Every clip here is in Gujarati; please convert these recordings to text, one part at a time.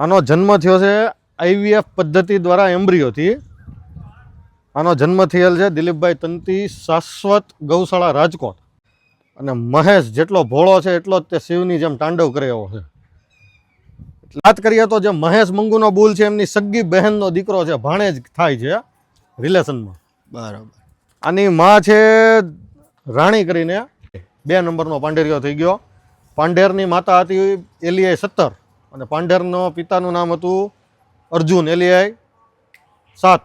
આનો જન્મ થયો છે આઈવીએફ પદ્ધતિ દ્વારા એમ્બ્રિયોથી. આનો જન્મ થયેલ છે દિલીપભાઈ તંતી શાશ્વત ગૌશાળા રાજકોટ. અને મહેશ જેટલો ભોળો છે એટલો જ તે શિવની જેમ તાંડવ કરે એવો છે. વાત કરીએ તો જે મહેશ મંગુનો બુલ છે એમની સગી બહેનનો દીકરો છે ભાણેજ થાય છે રિલેશનમાં. બરાબર. આની માં છે રાણી કરીને. બે નંબરનો પાંડેરિયો થઈ ગયો. પાંડેરની માતા હતી એલિયાઈ સત્તર. અને પાંડરનો પિતાનું નામ હતું અર્જુન એલિયાઈ સાત.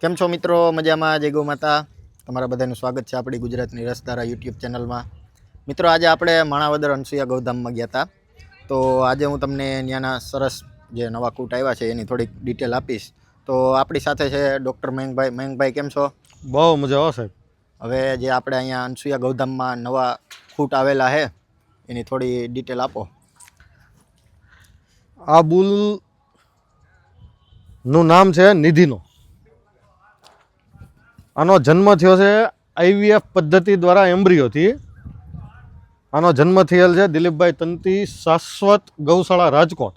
કેમ છો મિત્રો? મજામાં? જય ગૌ માતા. તમારા બધાનું સ્વાગત છે આપણી ગુજરાતની રસધારા યુટ્યુબ ચેનલમાં. મિત્રો આજે આપણે માણાવદર અનસુયા ગૌધામમાં ગયા હતા તો આજે હું તમને ત્યાંના સરસ જે નવા કૂટ આવ્યા છે એની થોડીક ડિટેલ આપીશ. તો આપણી સાથે છે ડૉક્ટર મયંકભાઈ. મયંકભાઈ કેમ છો? બહુ મજા આવો સાહેબ. હવે જે આપણે અહીંયા અનસુયા ગૌધામમાં નવા ખૂટ આવેલા છે એની થોડી ડિટેલ આપો. આ નું નામ છે નિધિનો. આનો જન્મ થયો છે આઈવીએફ પદ્ધતિ દ્વારા એમ્બ્રિયોથી. આનો જન્મ થયેલ છે દિલીપભાઈ તંતી શાશ્વત ગૌશાળા રાજકોટ.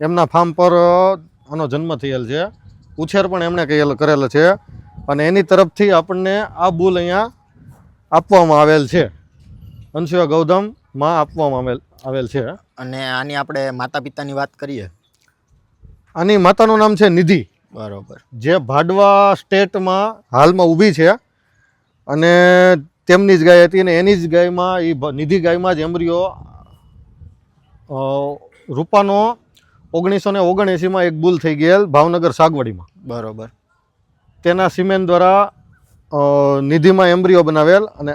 એમના ફાર્મ પર આનો જન્મ થયેલ છે. ઉછેર પણ એમણે કહેલ કરેલ છે. અને એની તરફથી આપણને આ બુલ અહીંયા આપવામાં આવેલ છે. અંશુયા ગૌધમમાં આપવામાં આવેલ આવેલ છે. અને આની આપણે માતા પિતાની વાત કરીએ? આની માતાનું નામ છે નિધિ. બરોબર. જે ભાડવા સ્ટેટમાં હાલમાં ઊભી છે અને તેમની જ ગાય હતી અને એની જ ગાયમાં એ નિધિ ગાયમાં જ એમ્બ્રિયો રૂપાનો ઓગણીસો ને ઓગણએંસીમાં એક ભૂલ થઈ ગયેલ ભાવનગર સાગવડીમાં. બરોબર. તેના સિમેન્ટ દ્વારા નિધિમાં એમ્બ્રિયો બનાવેલ અને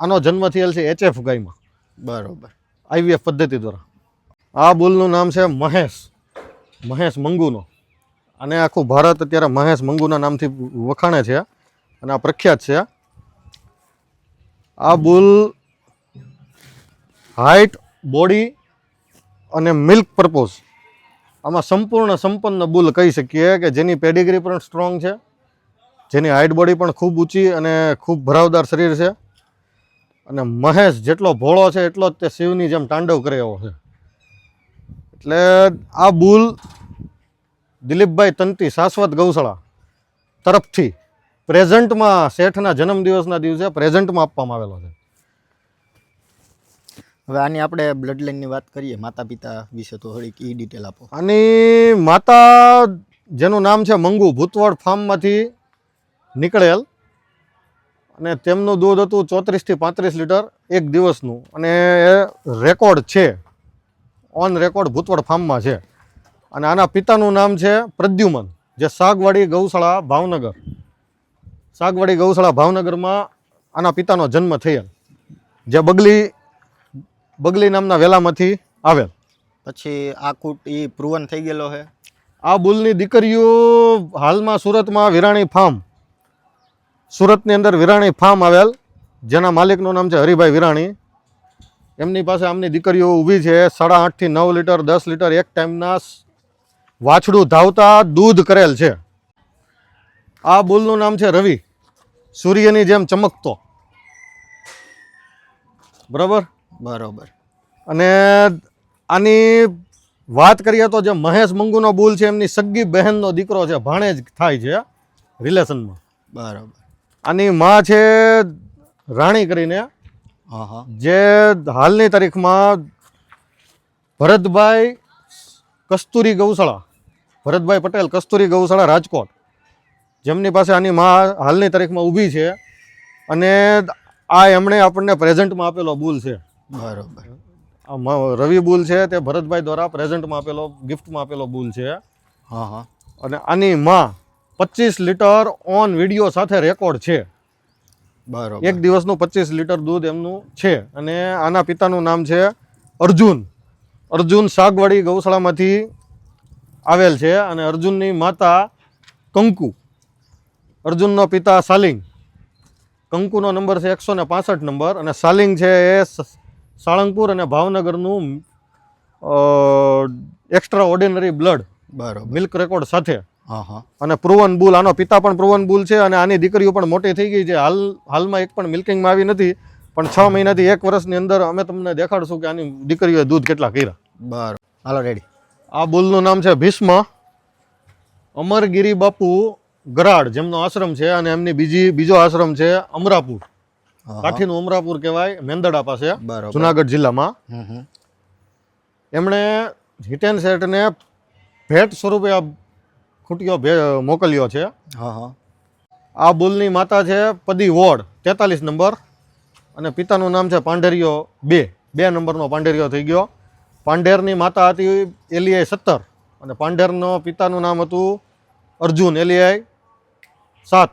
આનો જન્મ થયેલ છે એચએફ ગાયમાં. બરોબર. આઈવીએફ પદ્ધતિ દ્વારા. આ બુલનું નામ છે મહેશ. મહેશ મંગુનો. અને આખું ભારત અત્યારે મહેશ મંગુના નામથી વખાણે છે. અને આ પ્રખ્યાત છે. આ બુલ હાઇટ બોડી અને મિલ્ક પર્પોઝ. આમાં સંપૂર્ણ સંપન્ન બુલ કહી શકીએ કે જેની પેડિગ્રી પણ સ્ટ્રોંગ છે. જેની હાઇટ બોડી પણ ખૂબ ઊંચી અને ખૂબ ભરાવદાર શરીર છે. અને મહેશ જેટલો ભોળો છે એટલો જ તે શિવની જેમ તાંડવ કરે એવો છે. એટલે આ બુલ દિલીપભાઈ તંતી શાશ્વત ગૌશાળા તરફથી પ્રેઝન્ટમાં શેઠના જન્મદિવસના દિવસે પ્રેઝન્ટમાં આપવામાં આવેલો છે. હવે આની આપણે બ્લડ લાઇનની વાત કરીએ માતા પિતા વિશે તો થોડીક એ ડિટેલ આપો. આની માતા જેનું નામ છે મંગુ ભૂતવડ ફાર્મમાંથી નીકળેલ અને તેમનું દૂધ હતું ચોત્રીસથી પાંત્રીસ લીટર એક દિવસનું. અને એ રેકોર્ડ છે. ઓન રેકોર્ડ ભૂતવડ ફાર્મમાં છે. અને આના પિતાનું નામ છે પ્રદ્યુમન જે સાગવાડી ગૌશાળા ભાવનગર. સાગવાડી ગૌશાળા ભાવનગરમાં આના પિતાનો જન્મ થયેલ. જે બગલી બગલી નામના વેલામાંથી આવેલ. પછી આ કૂટ એ પ્રુવન થઈ ગયેલો છે આ બુલની દીકરીઓ હાલમાં સુરતમાં વિરાણી ફાર્મ સુરતની અંદર વિરાણી ફાર્મ આવેલ જેના માલિકનું નામ છે હરિભાઈ વિરાણી. એમની પાસે આમની દીકરીઓ ઊભી છે સાડા આઠથી નવ લીટર દસ લીટર એક ટાઈમના વાછડું ધાવતા દૂધ કરેલ છે. આ બુલનું નામ છે રવિ સૂર્યની જેમ ચમકતો. બરાબર? બરાબર. અને આની વાત કરીએ તો જે મહેશ મંગુનો બુલ છે એમની સગી બહેનનો દીકરો છે ભાણેજ થાય છે રિલેશનમાં. બરોબર. આની માં છે રાણી કરીને હા હા જે હાલની તારીખમાં ભરતભાઈ કસ્તુરી ગૌશાળા ભરતભાઈ પટેલ કસ્તુરી ગૌશાળા રાજકોટ જેમની પાસે આની માં હાલની તારીખમાં ઊભી છે અને આ એમણે આપણને પ્રેઝન્ટમાં આપેલો બુલ છે. બરાબર. રવિ બુલ છે તે ભરતભાઈ દ્વારા પ્રેઝન્ટમાં આપેલો ગિફ્ટમાં આપેલો બુલ છે. હા હા અને આની માં પચીસ લીટર ઓન વીડિયો સાથે રેકોર્ડ છે. બરાબર. એક દિવસનું પચીસ લીટર દૂધ એમનું છે. અને આના પિતાનું નામ છે અર્જુન. અર્જુન સાગવાડી ગૌશાળામાંથી આવેલ છે અને અર્જુનની માતા કંકુ. અર્જુનનો પિતા સાલિંગ. કંકુનો નંબર છે એકસો ને પાસઠ નંબર અને સાલિંગ છે એ સાળંગપુર અને ભાવનગરનું એક્સ્ટ્રા ઓર્ડિનરી બ્લડ બરાબર. મિલ્ક રેકોર્ડ સાથે. અને પ્રુવન બુલ આનો પિતા પણ પ્રુવન બુલ છે અને આની દીકરીઓ પણ મોટી થઈ ગઈ છે. હાલ હાલમાં એક પણ મિલ્કિંગમાં આવી નથી પણ છ મહિનાથી એક વર્ષની અંદર અમે તમને દેખાડશું કે આની દીકરીઓએ દૂધ કેટલા કર્યા. બરાબર. હાલો રેડી આ બુલનું નામ છે ભીષ્મ. અમરગીરી બાપુ ગરાડ જેમનો આશ્રમ છે અને એમની બીજી બીજો આશ્રમ છે અમરાપુર. કાઠીનું અમરાપુર કહેવાય મેંદડા પાસે જુનાગઢ જિલ્લામાં. એમણે હિટેન શેઠને ભેટ સ્વરૂપે આ ખૂટીઓ મોકલ્યો છે. હા હા. આ બુલની માતા છે પદી વોર્ડ તેતાલીસ નંબર. અને પિતાનું નામ છે પાંડેરિયો બે. બે નંબરનો પાંડેરિયો થઈ ગયો. પાંડેરની માતા હતી એલિયાઈ સત્તર. અને પાંડેરનો પિતાનું નામ હતું અર્જુન એલિયાઈ સાત.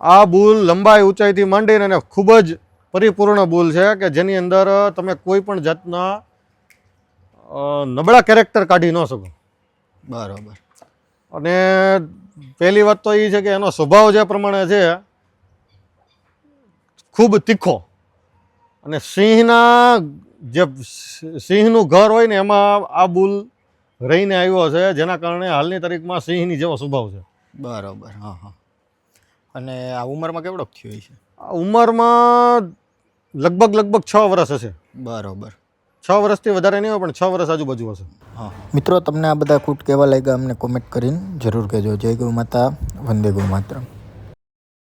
આ બુલ લંબાઈ ઊંચાઈથી માંડીને ખૂબ જ પરિપૂર્ણ બુલ છે કે જેની અંદર તમે કોઈ પણ જાતના નબળા કેરેક્ટર કાઢી ન શકો. બરાબર. અને પહેલી વાત તો એ છે કે એનો સ્વભાવ જે પ્રમાણે છે ખૂબ તીખો. અને સિંહના જે સિંહનું ઘર હોય ને એમાં આ બુલ રહીને આવ્યો છે જેના કારણે હાલની તારીખમાં સિંહની જેવો સ્વભાવ છે. બરાબર હા હા. અને આ ઉંમરમાં કેવડોક થયો છે આ ઉંમરમાં લગભગ લગભગ છ વર્ષ હશે. બરોબર. છ વર્ષથી વધારે નહીં હોય, પણ છ વર્ષ આજુબાજુ હશે. મિત્રો, તમને આ બધા કૂટ કેવા લાગ્યા અમને કોમેન્ટ કરીને જરૂર કહેજો. જય ગૌ માતા, વંદે ગૌ માતરમ.